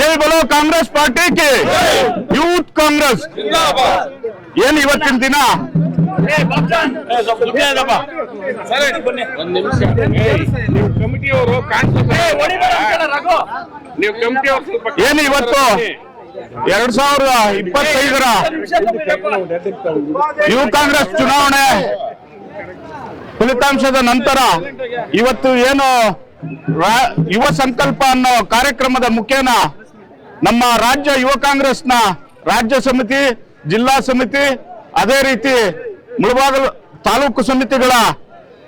ಜೈ ಬಲೋ ಕಾಂಗ್ರೆಸ್ ಪಾರ್ಟಿಗೆ youth Congress. ಏನ್ ಇವತ್ತಿನ ದಿನ? ಏನು ಇವತ್ತು? ಎರಡ್ ಸಾವಿರದ ಇಪ್ಪತ್ತೈದರ ಯುವ ಕಾಂಗ್ರೆಸ್ ಚುನಾವಣೆ. ಫಲಿತಾಂಶದ ನಂತರ ಇವತ್ತು ಏನು ಯುವ ಸಂಕಲ್ಪ ಅನ್ನೋ ಕಾರ್ಯಕ್ರಮದ ಮುಖೇನ ನಮ್ಮ ರಾಜ್ಯ ಯುವ ಕಾಂಗ್ರೆಸ್ನ ರಾಜ್ಯ ಸಮಿತಿ, ಜಿಲ್ಲಾ ಸಮಿತಿ, ಅದೇ ರೀತಿ ಮುಳಬಾಗಲು ತಾಲೂಕು ಸಮಿತಿಗಳ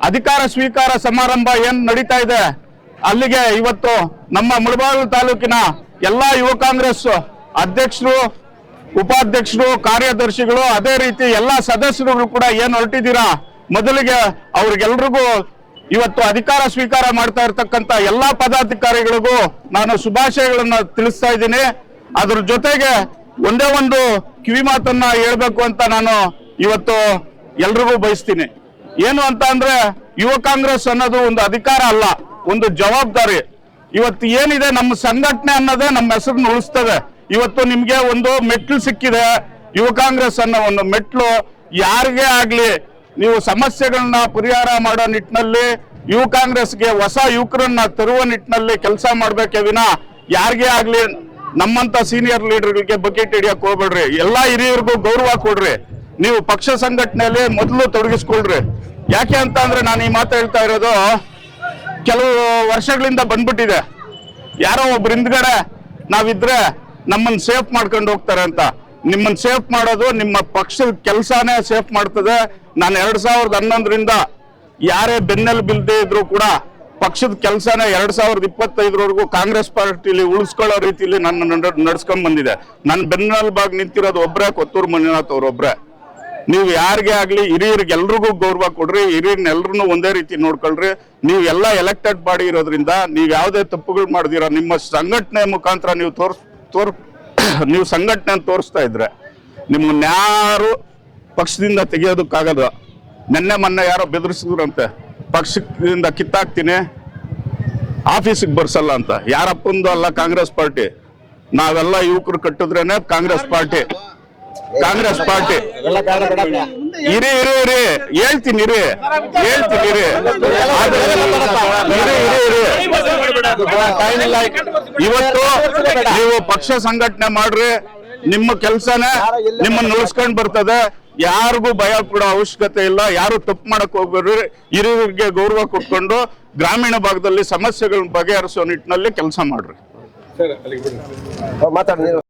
ಅಧಿಕಾರ ಸ್ವೀಕಾರ ಸಮಾರಂಭ ಏನ್ ನಡೀತಾ ಇದೆ, ಅಲ್ಲಿಗೆ ಇವತ್ತು ನಮ್ಮ ಮುಳಬಾಗಲು ತಾಲೂಕಿನ ಎಲ್ಲಾ ಯುವ ಕಾಂಗ್ರೆಸ್ ಅಧ್ಯಕ್ಷರು, ಉಪಾಧ್ಯಕ್ಷರು, ಕಾರ್ಯದರ್ಶಿಗಳು, ಅದೇ ರೀತಿ ಎಲ್ಲಾ ಸದಸ್ಯರುಗಳು ಕೂಡ ಏನ್ ಹೊರಟಿದ್ದೀರಾ, ಮೊದಲಿಗೆ ಅವ್ರಿಗೆಲ್ರಿಗೂ ಇವತ್ತು ಅಧಿಕಾರ ಸ್ವೀಕಾರ ಮಾಡ್ತಾ ಇರ್ತಕ್ಕಂತ ಎಲ್ಲಾ ಪದಾಧಿಕಾರಿಗಳಿಗೂ ನಾನು ಶುಭಾಶಯಗಳನ್ನ ತಿಳಿಸ್ತಾ ಇದ್ದೀನಿ. ಅದ್ರ ಜೊತೆಗೆ ಒಂದೇ ಒಂದು ಕಿವಿ ಮಾತನ್ನ ಹೇಳ್ಬೇಕು ಅಂತ ನಾನು ಇವತ್ತು ಎಲ್ರಿಗೂ ಬಯಸ್ತೀನಿ. ಏನು ಅಂತ ಅಂದ್ರೆ ಯುವ ಕಾಂಗ್ರೆಸ್ ಅನ್ನೋದು ಒಂದು ಅಧಿಕಾರ ಅಲ್ಲ, ಒಂದು ಜವಾಬ್ದಾರಿ. ಇವತ್ತು ಏನಿದೆ ನಮ್ಮ ಸಂಘಟನೆ ಅನ್ನೋದೇ ನಮ್ಮ ಹೆಸರನ್ನ ಉಳಿಸ್ತದೆ. ಇವತ್ತು ನಿಮ್ಗೆ ಒಂದು ಮೆಟ್ಲು ಸಿಕ್ಕಿದೆ ಯುವ ಕಾಂಗ್ರೆಸ್ ಅನ್ನೋ ಒಂದು ಮೆಟ್ಲು ಯಾರಿಗೆ ಆಗ್ಲಿ ನೀವು ಸಮಸ್ಯೆಗಳನ್ನ ಪರಿಹಾರ ಮಾಡೋ ನಿಟ್ಟಿನಲ್ಲಿ ಯುವ ಕಾಂಗ್ರೆಸ್ಗೆ ಹೊಸ ಯುವಕರನ್ನ ತರುವ ನಿಟ್ಟಿನಲ್ಲಿ ಕೆಲಸ ಮಾಡ್ಬೇಕೇ ವಿನ ಯಾರಿಗೇ ಆಗ್ಲಿ ನಮ್ಮಂತ ಸೀನಿಯರ್ ಲೀಡರ್ಗಳಿಗೆ ಬಕೆಟ್ ಹಿಡಿಯಕ್ ಹೋಗ್ಬೇಡ್ರಿ. ಎಲ್ಲಾ ಹಿರಿಯರಿಗೂ ಗೌರವ ಕೊಡ್ರಿ. ನೀವು ಪಕ್ಷ ಸಂಘಟನೆಯಲ್ಲಿ ಮೊದಲು ತೊಡಗಿಸ್ಕೊಳ್ರಿ. ಯಾಕೆ ಅಂತ ಅಂದ್ರೆ ನಾನು ಈ ಮಾತು ಹೇಳ್ತಾ ಇರೋದು, ಕೆಲವು ವರ್ಷಗಳಿಂದ ಬಂದ್ಬಿಟ್ಟಿದೆ. ಯಾರೋ ಒಬ್ರು ಹಿಂದ್ಗಡೆ ನಾವಿದ್ರೆ ನಮ್ಮನ್ನ ಸೇಫ್ ಮಾಡ್ಕೊಂಡು ಹೋಗ್ತಾರೆ ಅಂತ. ನಿಮ್ಮನ್ನ ಸೇಫ್ ಮಾಡೋದು, ನಿಮ್ಮ ಪಕ್ಷದ ಕೆಲಸನೇ ಸೇಫ್ ಮಾಡ್ತದೆ. ನಾನು ಎರಡ್ ಸಾವಿರದ ಹನ್ನೊಂದರಿಂದ ಯಾರೇ ಬೆನ್ನೆಲ್ ಬಿಲ್ದೇ ಇದ್ರು ಕೂಡ ಪಕ್ಷದ ಕೆಲಸನೇ ಎರಡ್ ಸಾವಿರದ ಇಪ್ಪತ್ತೈದರವರೆಗೂ ಕಾಂಗ್ರೆಸ್ ಪಾರ್ಟಿಲಿ ಉಳಿಸ್ಕೊಳ್ಳೋ ರೀತಿಯಲ್ಲಿ ನನ್ನ ನಡ್ಸ್ಕೊಂಡ್ ಬಂದಿದೆ. ನನ್ನ ಬೆನ್ನೆಲುಬಾಗಿ ನಿಂತಿರೋದು ಒಬ್ಬರೇ ಕೊತ್ತೂರು ಮಂಜುನಾಥ್ ಅವ್ರೊಬ್ರೇ. ನೀವು ಯಾರಿಗೆ ಆಗ್ಲಿ, ಹಿರಿಯರಿಗೆ ಎಲ್ರಿಗೂ ಗೌರವ ಕೊಡ್ರಿ ಹಿರಿಯರ್ನ ಎಲ್ರು ಒಂದೇ ರೀತಿ ನೋಡ್ಕೊಳ್ರಿ. ನೀವು ಎಲ್ಲ ಎಲೆಕ್ಟೆಡ್ ಬಾಡಿ ಇರೋದ್ರಿಂದ ನೀವು ಯಾವುದೇ ತಪ್ಪುಗಳು ಮಾಡಿದಿರ, ನಿಮ್ಮ ಸಂಘಟನೆ ಮುಖಾಂತರ ನೀವು ತೋರ್ಸ್ ತೋರ್ ನೀವು ಸಂಘಟನೆ ತೋರಿಸ್ತಾ ಇದ್ರೆ ನಿಮ್ಮನ್ನ ಯಾರು ಪಕ್ಷದಿಂದ ತೆಗೆಯೋದಕ್ಕಾಗದು ನೆನ್ನೆ ಮೊನ್ನೆ ಯಾರೋ ಬೆದರಿಸಿದ್ರಂತೆ, ಪಕ್ಷದಿಂದ ಕಿತ್ತಾಕ್ತೀನಿ, ಆಫೀಸಿಗೆ ಬರ್ಸಲ್ಲ ಅಂತ. ಯಾರಪ್ಪಂದು ಅಲ್ಲ ಕಾಂಗ್ರೆಸ್ ಪಾರ್ಟಿ? ನಾವೆಲ್ಲ ಯುವಕರು ಕಟ್ಟಿದ್ರೇನೆ ಕಾಂಗ್ರೆಸ್ ಪಾರ್ಟಿ. ಕಾಂಗ್ರೆಸ್ ಪಾರ್ಟಿ. ಇರಿ ಇರಿ ಇರಿ. ಹೇಳ್ತೀನಿ ಇರಿ. ಹೇಳ್ತೀನಿ, ಇರಿ. ಇರಿ ಇರಿ ಇರಿ. ಇವತ್ತು ನೀವು ಪಕ್ಷ ಸಂಘಟನೆ ಮಾಡ್ರಿ. ನಿಮ್ಮ ಕೆಲಸನೇ ನಿಮ್ಮನ್ನ ಉಳಿಸ್ಕೊಂಡ್ ಬರ್ತದೆ. ಯಾರಿಗೂ ಭಯ ಕೊಡೋ ಅವಶ್ಯಕತೆ ಇಲ್ಲ. ಯಾರು ತಪ್ಪು ಮಾಡಕ್ ಹೋಗ್ಬೇಡ್ರಿ. ಹಿರಿಯರಿಗೆ ಗೌರವ ಕೊಟ್ಕೊಂಡು ಗ್ರಾಮೀಣ ಭಾಗದಲ್ಲಿ ಸಮಸ್ಯೆಗಳನ್ನ ಬಗೆಹರಿಸೋ ನಿಟ್ಟಿನಲ್ಲಿ ಕೆಲಸ ಮಾಡ್ರಿ.